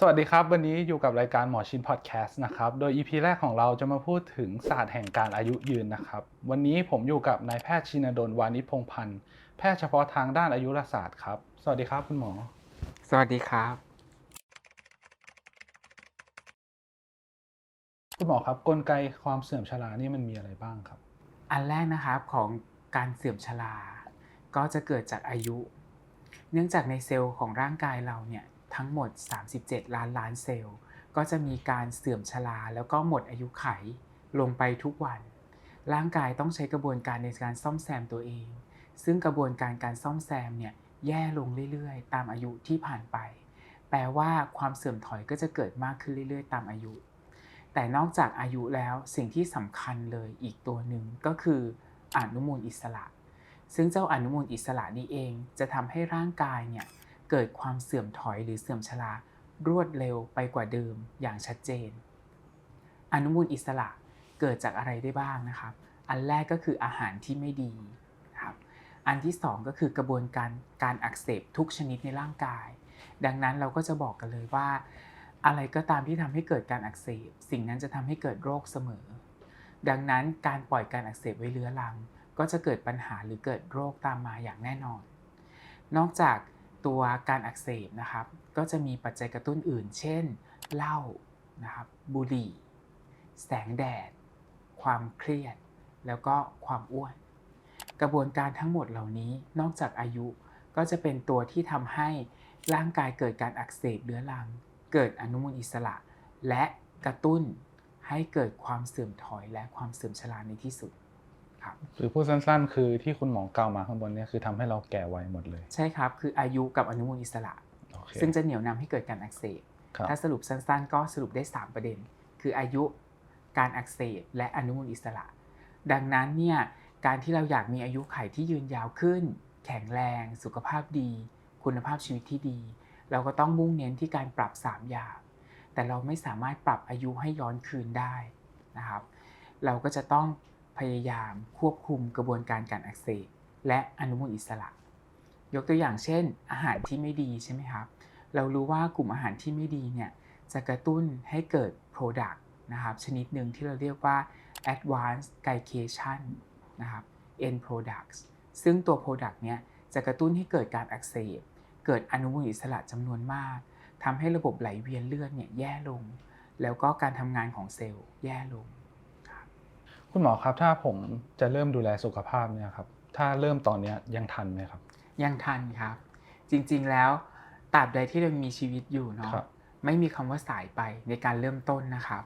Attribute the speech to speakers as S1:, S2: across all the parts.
S1: สวัสดีครับ วันนี้อยู่กับรายการหมอชินพอดแคสต์นะครับ โดย EP แรกของเราจะมาพูดถึงศาสตร์แห่งการอายุยืนนะครับ วันนี้ผมอยู่กับนายแพทย์ชินดลวานิชพงษ์พันธ์แพทย์เฉพาะทางด้านอายุรศาสตร์ครับ สวัสดีครับคุณหมอ
S2: สวัสดีครับ
S1: คุณหมอครับกลไกความเสื่อมชรานี่มันมีอะไรบ้างครับ
S2: อันแรกนะครับของการเสื่อมชราก็จะเกิดจากอายุ เนื่องจากในเซลล์ของร่างกายเราเนี่ย ทั้งหมด 37 ล้านล้านเซลล์ ก็จะมีการเสื่อมชราแล้วก็หมดอายุไขลงไปทุกวัน ร่างกายต้องใช้กระบวนการในการซ่อมแซมตัวเอง ซึ่งกระบวนการการซ่อมแซมเนี่ยแย่ลงเรื่อยๆ ตามอายุที่ผ่านไป แปลว่าความเสื่อมถอยก็จะเกิดมากขึ้นเรื่อยๆ ตามอายุ แต่นอกจากอายุแล้วสิ่งที่สำคัญเลยอีกตัวหนึ่งก็คืออนุมูลอิสระ ซึ่งเจ้าอนุมูลอิสระนี้เองจะทำให้ร่างกายเนี่ย เกิดความเสื่อมถอยหรือเสื่อมชรารวดเร็วไปกว่าเดิมอย่างชัดเจน อนุมูลอิสระเกิดจากอะไรได้บ้างนะครับ อันแรกก็คืออาหารที่ไม่ดีครับอันที่สองก็คือกระบวนการการอักเสบทุกชนิดในร่างกาย ดังนั้นเราก็จะบอกกันเลยว่า อะไรก็ตามที่ทำให้เกิดการอักเสบ สิ่งนั้นจะทำให้เกิดโรคเสมอ ดังนั้นการปล่อยการอักเสบไว้เรื้อรัง ก็จะเกิดปัญหาหรือเกิดโรคตามมาอย่างแน่นอน นอกจาก ตัวการอักเสบนะครับ ก็จะมีปัจจัยกระตุ้นอื่น เช่นเหล้านะครับบุหรี่ แสงแดด ความเครียด แล้วก็ความอ้วน กระบวนการทั้งหมดเหล่านี้นอกจากอายุก็จะเป็นตัวที่ทำให้ร่างกายเกิดการอักเสบเรื้อรัง เกิดอนุมูลอิสระ และกระตุ้นให้เกิดความเสื่อมถอยและความเสื่อมชราในที่สุด
S1: หรือพูดสั้นๆ คือที่คุณหมอกล่าวมาข้างบนเนี่ยคือทำให้เราแก่ไวหมดเลย
S2: ใช่ครับ คืออายุกับอนุมูลอิสระ
S1: โอเค
S2: ซึ่งจะเหนี่ยวนำให้เกิดการอักเสบ
S1: ครับ
S2: ถ้าสรุปสั้นๆ ก็สรุปได้ 3 ประเด็น คืออายุการอักเสบและอนุมูลอิสระ ดังนั้นเนี่ยการที่เราอยากมีอายุขัยที่ยืนยาวขึ้น แข็งแรง สุขภาพดี คุณภาพชีวิตที่ดี เราก็ต้องมุ่งเน้นที่การปรับ 3 อย่าง แต่เราไม่สามารถปรับอายุให้ย้อนคืนได้นะครับ เราก็จะต้อง พยายามควบคุมกระบวนการการอักเสบและอนุมูลอิสระ ยกตัวอย่างเช่น อาหารที่ไม่ดีใช่ไหมครับ เรารู้ว่ากลุ่มอาหารที่ไม่ดีเนี่ยจะกระตุ้นให้เกิด Product นะครับชนิดหนึ่งที่เราเรียกว่า Advanced Glycation นะครับ End Products ซึ่งตัว Product เนี่ยจะกระตุ้นให้เกิดการอักเสบ เกิดอนุมูลอิสระจำนวนมากทำให้ระบบไหลเวียนเลือดเนี่ยแย่ลง แล้วก็การทำงานของเซลล์แย่ลง
S1: คุณหมอครับถ้าผมจะเริ่มดูแลสุขภาพเนี่ยครับถ้าเริ่มตอนเนี้ยยังทันไหมครับ
S2: ยังทันครับ จริงๆแล้วตราบใดที่เรามีชีวิตอยู่เนาะ
S1: ครับ
S2: ไม่มีคำว่าสายไปในการเริ่มต้นนะครับ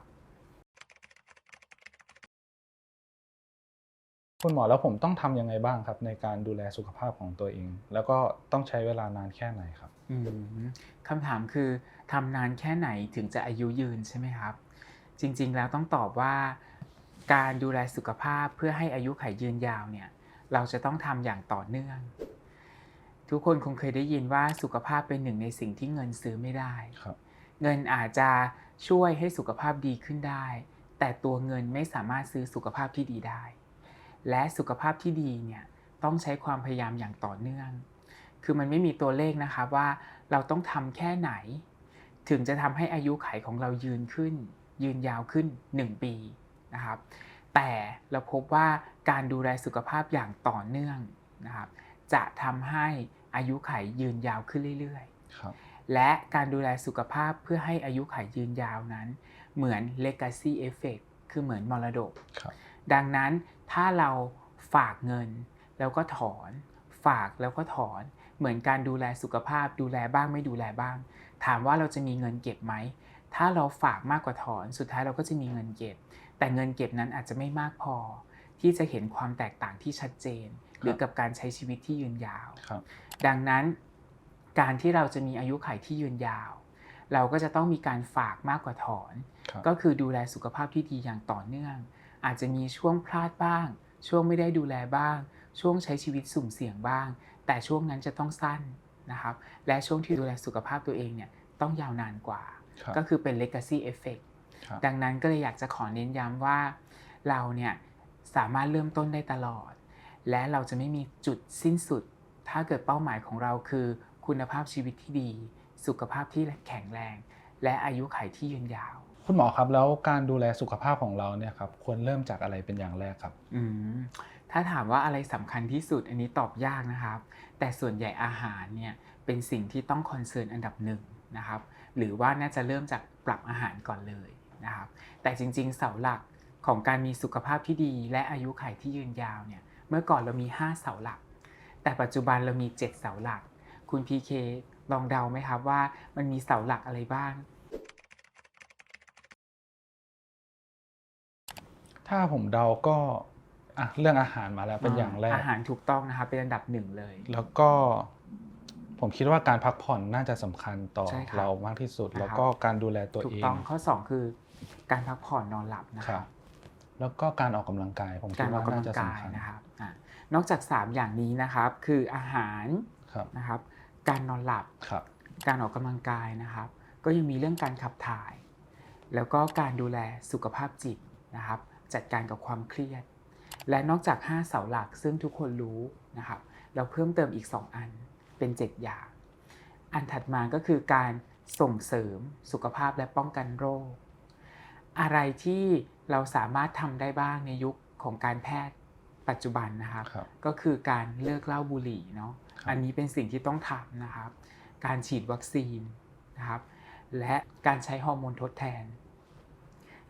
S1: คุณหมอแล้วผมต้องทำยังไงบ้างครับ ในการดูแลสุขภาพของตัวเอง แล้วก็ต้องใช้เวลานานแค่ไหนครับ
S2: อืมคำถามคือทำนานแค่ไหนถึงจะอายุยืนใช่ไหมครับ จริง ๆ แล้วต้องตอบว่า การดูแลสุขภาพเพื่อให้อายุขัยยืนยาวเนี่ยเราจะต้องทำอย่างต่อเนื่อง ทุกคนคงเคยได้ยินว่าสุขภาพเป็นหนึ่งในสิ่งที่เงินซื้อไม่ได้
S1: ครับ
S2: เงินอาจจะช่วยให้สุขภาพดีขึ้นได้ แต่ตัวเงินไม่สามารถซื้อสุขภาพที่ดีได้ และสุขภาพที่ดีเนี่ยต้องใช้ความพยายามอย่างต่อเนื่อง คือมันไม่มีตัวเลขนะครับว่าเราต้องทำแค่ไหน ถึงจะทำให้อายุขัยของเรายืนขึ้น ยืนยาวขึ้น 1 ปี นะครับ แต่เราพบว่าการดูแลสุขภาพอย่างต่อเนื่องนะครับ จะทำให้อายุขัยยืนยาวขึ้นเรื่อยๆ
S1: ครับ
S2: และการดูแลสุขภาพเพื่อให้อายุขัยยืนยาวนั้น เหมือน legacy effect คือเหมือนมรดก
S1: ครับ
S2: ดังนั้นถ้าเราฝากเงินแล้วก็ถอน ฝากแล้วก็ถอน เหมือนการดูแลสุขภาพ ดูแลบ้างไม่ดูแลบ้าง ถามว่าเราจะมีเงินเก็บไหม ถ้าเราฝากมากกว่าถอน สุดท้ายเราก็จะมีเงินเก็บ แต่เงินเก็บนั้นอาจจะไม่มากพอ ที่จะเห็นความแตกต่างที่ชัดเจน หรือกับการใช้ชีวิตที่ยืนยาว
S1: ครับ
S2: ดังนั้นการที่เราจะมีอายุขัยที่ยืนยาว เราก็จะต้องมีการฝากมากกว่าถอน
S1: ครับ
S2: ก็คือดูแลสุขภาพที่ดีอย่างต่อเนื่อง อาจจะมีช่วงพลาดบ้าง ช่วงไม่ได้ดูแลบ้าง ช่วงใช้ชีวิตสุ่มเสี่ยงบ้าง แต่ช่วงนั้นจะต้องสั้นนะครับ และช่วงที่ดูแลสุขภาพตัวเองเนี่ยต้องยาวนานกว่า
S1: ครับ
S2: ก็คือเป็น legacy effect
S1: ครับ
S2: ดังนั้นก็เลยอยากจะขอเน้นย้ำว่าเราเนี่ยสามารถเริ่มต้นได้ตลอด และเราจะไม่มีจุดสิ้นสุด ถ้าเกิดเป้าหมายของเราคือ คุณภาพชีวิตที่ดี สุขภาพที่แข็งแรง และอายุขัยที่ยืนยาว
S1: คุณหมอครับแล้วการดูแลสุขภาพของเราเนี่ยครับควรเริ่มจากอะไรเป็นอย่างแรกครับ
S2: อืมถ้าถามว่าอะไรสำคัญที่สุดอันนี้ตอบยากนะครับ แต่ส่วนใหญ่อาหารเนี่ยเป็นสิ่งที่ต้องคอนเซิร์นอันดับหนึ่งนะครับ หรือว่าน่าจะเริ่มจากปรับอาหารก่อนเลย นะครับแต่จริง ๆ เสาหลักของการมีสุขภาพที่ดีและอายุขัยที่ยืนยาวเนี่ยเมื่อก่อนเรามี 5 เสาหลัก แต่ปัจจุบันเรามี 7 เสาหลัก คุณพีเคลองเดาไหมครับว่ามันมีเสาหลักอะไรบ้าง
S1: ถ้าผมเดาก็อะเรื่องอาหารมาแล้วเป็นอย่างแรก
S2: อาหารถูกต้องนะครับเป็นอันดับหนึ่งเลย
S1: แล้วก็ผมคิดว่าการพักผ่อนน่าจะสำคัญต่อ
S2: ใช่ครับ
S1: เรามากที่สุด
S2: นะครับ
S1: แล้วก็การดูแลตัว
S2: ถูก
S1: เอง
S2: ต้องข้อ 2 คือ การพักผ่อนนอนหลับนะ
S1: ค
S2: ค
S1: รั
S2: รั
S1: บบ แล้วก็การออกกำลังกายผมคิ
S2: กา
S1: ด
S2: รออ
S1: ว่าก
S2: กำลั
S1: น่างจะ
S2: กาย
S1: สำคัญ
S2: นะครับอะนอกจาก 3 อย่างนี้นะครับ คืออาหาร
S1: ครับ
S2: นะครับ การนอนหลับ
S1: ครับ
S2: การออกกำลังกายนะครับ ก็ยังมีเรื่องการขับถ่าย แล้วก็การดูแลสุขภาพจิตนะครับ จัดการกับความเครียด และนอกจาก 5 เสาหลักซึ่งทุกคนรู้นะครับ เราเพิ่มเติมอีก 2 อันเป็น 7 อย่าง อันถัดมาก็คือการส่งเสริมสุขภาพและป้องกันโรค อะไรที่เราสามารถทำได้บ้างในยุคของการแพทย์ปัจจุบันนะครับ
S1: ครับ
S2: ก็คือการเลิกเหล้าบุหรี่เนาะ
S1: ครับ
S2: อันนี้เป็นสิ่งที่ต้องทำนะครับ การฉีดวัคซีนนะครับ และการใช้ฮอร์โมนทดแทน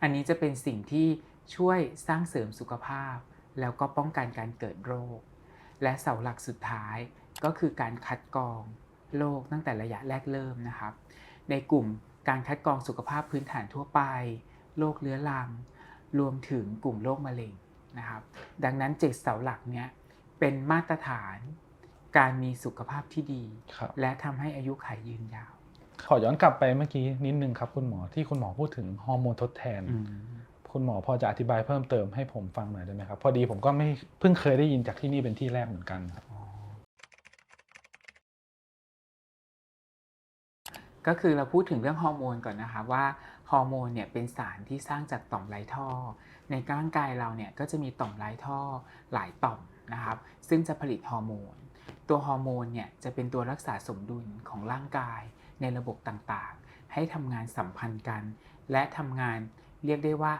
S2: อันนี้จะเป็นสิ่งที่ช่วยสร้างเสริมสุขภาพ แล้วก็ป้องกันการเกิดโรค และเสาหลักสุดท้ายก็คือการคัดกรองโรคตั้งแต่ระยะแรกเริ่มนะครับ ในกลุ่มการคัดกรองสุขภาพพื้นฐานทั่วไป โรคเรื้อรัง รวมถึงกลุ่มโรคมะเร็งนะครับ ดังนั้นเจ็ดเสาหลักเนี้ยเป็นมาตรฐานการมีสุขภาพที่ดี
S1: ครับ
S2: และทำให้อายุขัยยืนยาว
S1: ขอย้อนกลับไปเมื่อกี้นิดนึงครับคุณหมอที่คุณหมอพูดถึงฮอร์โมนทดแทน
S2: อืม
S1: คุณหมอพอจะอธิบายเพิ่มเติมให้ผมฟังหน่อยได้ไหมครับ พอดีผมก็ไม่เพิ่งเคยได้ยินจากที่นี่เป็นที่แรกเหมือนกันครับ
S2: ก็คือเราพูดถึงเรื่องฮอร์โมนก่อนนะคะว่าฮอร์โมนเนี่ยเป็นสารที่สร้างจากต่อมไรท่อ ในร่างกายเราเนี่ยก็จะมีต่อมไรท่อหลายต่อมนะครับ ซึ่งจะผลิตฮอร์โมน ตัวฮอร์โมนเนี่ยจะเป็นตัวรักษาสมดุลของร่างกายในระบบต่างๆ ให้ทำงานสัมพันธ์กัน และทำงานเรียกได้ว่า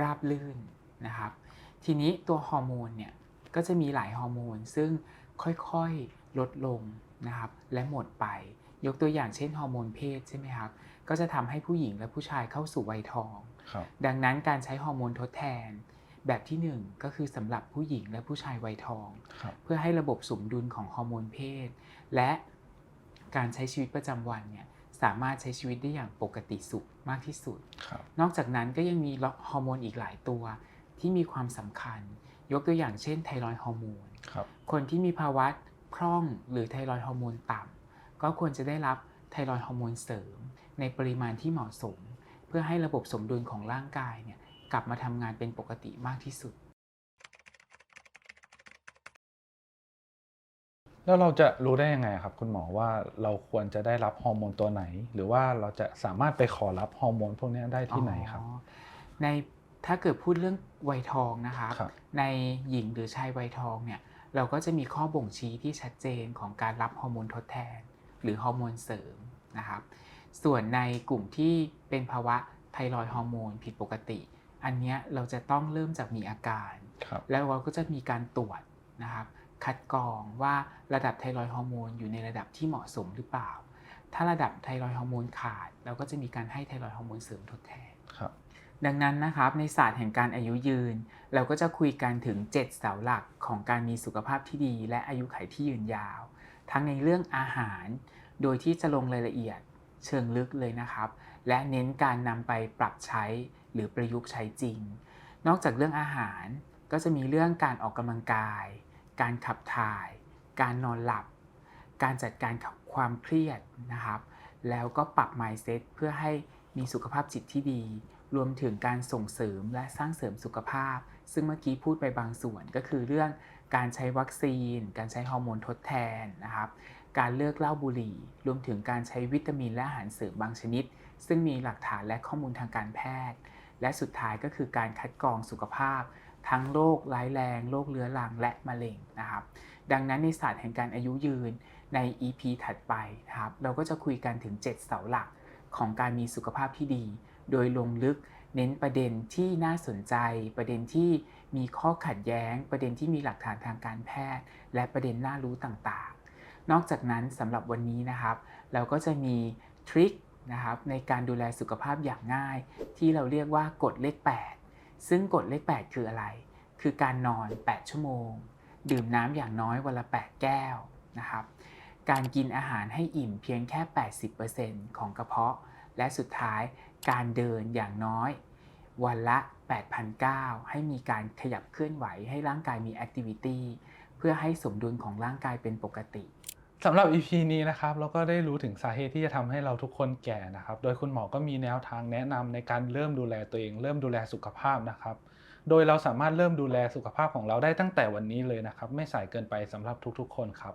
S2: ราบลื่นนะครับ ทีนี้ตัวฮอร์โมนเนี่ยก็จะมีหลายฮอร์โมนซึ่งค่อยๆลดลงนะครับและหมดไป ยกตัวอย่างเช่นฮอร์โมนเพศใช่ไหมครับ ก็จะทำให้ผู้หญิงและผู้ชายเข้าสู่วัยทอง
S1: ครับ
S2: ดังนั้นการใช้ฮอร์โมนทดแทน แบบที่หนึ่งก็คือสำหรับผู้หญิงและผู้ชายวัยทอง
S1: ครับ
S2: เพื่อให้ระบบสมดุลของฮอร์โมนเพศ และการใช้ชีวิตประจำวันเนี่ยสามารถใช้ชีวิตได้อย่างปกติสุขมากที่สุด
S1: ครับ
S2: นอกจากนั้นก็ยังมีฮอร์โมนอีกหลายตัวที่มีความสำคัญ ยกตัวอย่างเช่นไทรอยด์ฮอร์โมน
S1: ครับ
S2: คนที่มีภาวะพร่องหรือไทรอยด์ฮอร์โมนต่ำ ก็ควรจะได้รับไทรอยด์ฮอร์โมนเสริม ในปริมาณที่เหมาะสม เพื่อให้ระบบสมดุลของร่างกายเนี่ยกลับมาทำงานเป็นปกติมากที่สุด
S1: แล้วเราจะรู้ได้ยังไงครับ คุณหมอว่าเราควรจะได้รับฮอร์โมนตัวไหน หรือว่าเราจะสามารถไปขอรับฮอร์โมนพวกนี้ได้ที่ไหนครับ
S2: อ๋อในถ้าเกิดพูดเรื่องวัยทองนะครับ
S1: ครับ
S2: ในหญิงหรือชายวัยทองเนี่ยเราก็จะมีข้อบ่งชี้ที่ชัดเจนของการรับฮอร์โมนทดแทน หรือฮอร์โมนเสริมนะครับ ส่วนในกลุ่มที่เป็นภาวะไทรอยด์ฮอร์โมนผิดปกติ อันเนี้ยเราจะต้องเริ่มจากมีอาการ
S1: ครับ
S2: แล้วเราก็จะมีการตรวจนะครับคัดกรองว่าระดับไทรอยด์ฮอร์โมนอยู่ในระดับที่เหมาะสมหรือเปล่า ถ้าระดับไทรอยด์ฮอร์โมนขาด เราก็จะมีการให้ไทรอยด์ฮอร์โมนเสริมทดแทน
S1: ครับ
S2: ดังนั้นนะครับในศาสตร์แห่งการอายุยืน เราก็จะคุยกันถึง 7 เสาหลักของการมีสุขภาพที่ดี และอายุขัยที่ยืนยาว ทั้งในเรื่องอาหาร โดยที่จะลงรายละเอียดเชิงลึกเลยนะครับ และเน้นการนำไปปรับใช้หรือประยุกต์ใช้จริง นอกจากเรื่องอาหารก็จะมีเรื่องการออกกำลังกาย การขับถ่าย การนอนหลับ การจัดการกับความเครียดนะครับ แล้วก็ปรับ mindset เพื่อให้มีสุขภาพจิตที่ดี รวมถึงการส่งเสริมและสร้างเสริมสุขภาพ ซึ่งเมื่อกี้พูดไปบางส่วนก็คือเรื่องการใช้วัคซีน การใช้ฮอร์โมนทดแทนนะครับ การเลิกเหล้าบุหรี่ รวมถึงการใช้วิตามินและอาหารเสริมบางชนิด ซึ่งมีหลักฐานและข้อมูลทางการแพทย์ และสุดท้ายก็คือการคัดกรองสุขภาพ ทั้งโรคร้ายแรงโรคเรื้อรังและมะเร็งนะครับ ดังนั้นในศาสตร์แห่งการอายุยืนใน EP ถัดไปนะครับ เราก็จะคุยกันถึง 7 เสาหลักของการมีสุขภาพที่ดี โดยลงลึกเน้นประเด็นที่น่าสนใจ ประเด็นที่มีข้อขัดแย้ง ประเด็นที่มีหลักฐานทางการแพทย์ และประเด็นน่ารู้ต่างๆ นอกจากนั้นสำหรับวันนี้นะครับ เราก็จะมีทริคนะครับในการดูแลสุขภาพอย่างง่าย ที่เราเรียกว่ากฎเลข 8 ซึ่งกฎเลข 8 คืออะไร คือการนอน 8 ชั่วโมง ดื่มน้ำอย่างน้อยวันละ 8 แก้วนะครับการกินอาหารให้อิ่มเพียงแค่ 80%ของกระเพาะ และสุดท้าย การเดินอย่างน้อย วันละ 8,009ให้มีการขยับเคลื่อนไหวให้ร่างกายมีแอคทิวิตี้เพื่อให้สมดุลของร่างกายเป็นปกติ
S1: สำหรับ EP นี้นะครับเราก็ได้รู้ถึงสาเหตุที่จะทำให้เราทุกคนแก่นะครับ โดยคุณหมอก็มีแนวทางแนะนำในการเริ่มดูแลตัวเอง เริ่มดูแลสุขภาพนะครับ โดยเราสามารถเริ่มดูแลสุขภาพของเราได้ตั้งแต่วันนี้เลยนะครับ ไม่สายเกินไปสำหรับทุกๆ คนครับ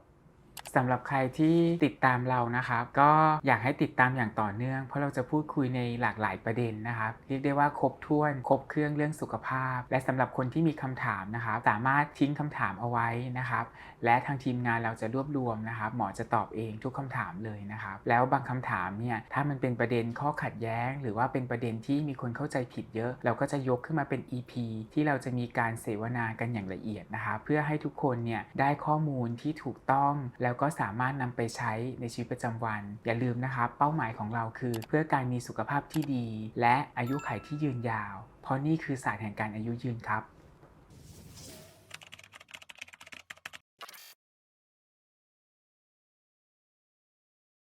S2: สำหรับใครที่ติดตามเรานะครับ ก็อยากให้ติดตามอย่างต่อเนื่อง เพราะเราจะพูดคุยในหลากหลายประเด็นนะครับเรียกได้ว่าครบถ้วนครบเครื่องเรื่องสุขภาพ และสำหรับคนที่มีคำถามนะครับสามารถทิ้งคำถามเอาไว้นะครับ และทางทีมงานเราจะรวบรวมนะครับหมอจะตอบเองทุกคำถามเลยนะครับ แล้วบางคำถามเนี่ยถ้ามันเป็นประเด็นข้อขัดแย้ง หรือว่าเป็นประเด็นที่มีคนเข้าใจผิดเยอะ เราก็จะยกขึ้นมาเป็น EP ที่เราจะมีการเสวนากันอย่างละเอียดนะครับเพื่อให้ทุกคนเนี่ยได้ข้อมูลที่ถูกต้องแล้วก็สามารถนำไปใช้ในชีวิตประจำวัน อย่าลืมนะครับเป้าหมายของเราคือ เพื่อการมีสุขภาพที่ดี และอายุขัยที่ยืนยาว เพราะนี่คือศาสตร์แห่งการอายุยืนครับ